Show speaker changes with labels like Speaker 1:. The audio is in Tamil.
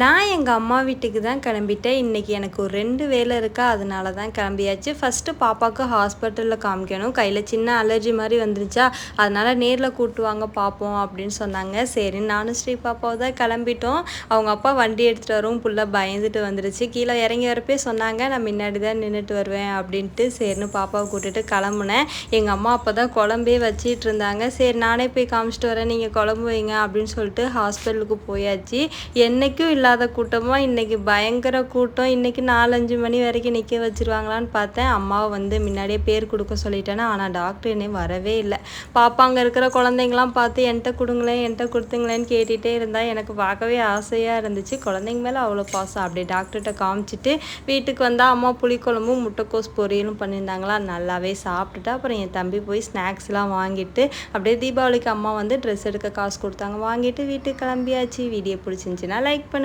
Speaker 1: நான் எங்கள் அம்மா வீட்டுக்கு தான் கிளம்பிட்டேன். இன்றைக்கி எனக்கு ஒரு ரெண்டு வேலை இருக்கா அதனால தான் கிளம்பியாச்சு. ஃபஸ்ட்டு பாப்பாவுக்கு ஹாஸ்பிட்டலில் காமிக்கணும். கையில் சின்ன அலர்ஜி மாதிரி வந்துருச்சா அதனால் நேரில் கூட்டு வாங்க பார்ப்போம் அப்படின்னு சொன்னாங்க. சரி நானும் ஸ்ரீ பாப்பாவை தான் கிளம்பிட்டோம். அவங்க அப்பா வண்டி எடுத்துகிட்டு வரவும் புள்ள பயந்துட்டு வந்துருச்சு. கீழே இறங்கி வரப்பே சொன்னாங்க நான் முன்னாடி தான் நின்றுட்டு வருவேன் அப்படின்ட்டு. சரின்னு பாப்பாவை கூட்டிட்டு கிளம்புனேன். எங்கள் அம்மா அப்போ தான் குழம்பே வச்சிட்டு இருந்தாங்க. சரி நானே போய் காமிச்சிட்டு வரேன். நீங்கள் குழம்பு வைங்க அப்படின்னு சொல்லிட்டு ஹாஸ்பிட்டலுக்கு போயாச்சு. என்றைக்கும் இல்லாத கூட்டமாக இன்றைக்கி பயங்கர கூட்டம். இன்றைக்கி நாலஞ்சு மணி வரைக்கும் நிற்க வச்சுருவாங்களான்னு பார்த்தேன். அம்மாவை வந்து முன்னாடியே பேர் கொடுக்க சொல்லிட்டேன்னா ஆனால் டாக்டர் இன்னும் வரவே இல்லை. பாப்பா அங்கே இருக்கிற குழந்தைங்களாம் பார்த்து என்கிட்ட கொடுங்களேன் என்கிட்ட கொடுத்துங்களேன்னு கேட்டுகிட்டே இருந்தால் எனக்கு பார்க்கவே ஆசையாக இருந்துச்சு. குழந்தைங்க மேலே அவ்வளோ பாசம். அப்படியே டாக்டர்கிட்ட காமிச்சிட்டு வீட்டுக்கு வந்தால் அம்மா புளிக்குழம்பும் முட்டைக்கோஸ் பொரியலும் பண்ணியிருந்தாங்களா? நல்லாவே சாப்பிட்டுட்டு அப்புறம் என் தம்பி போய் ஸ்நாக்ஸ்லாம் வாங்கிட்டு அப்படியே தீபாவளிக்கு அம்மா வந்து ட்ரெஸ் எடுக்க காசு கொடுத்தாங்க. வாங்கிட்டு வீட்டுக்கு கிளம்பியாச்சு. வீடியோ பிடிச்சிருந்துச்சின்னா லைக் பண்ணுங்க.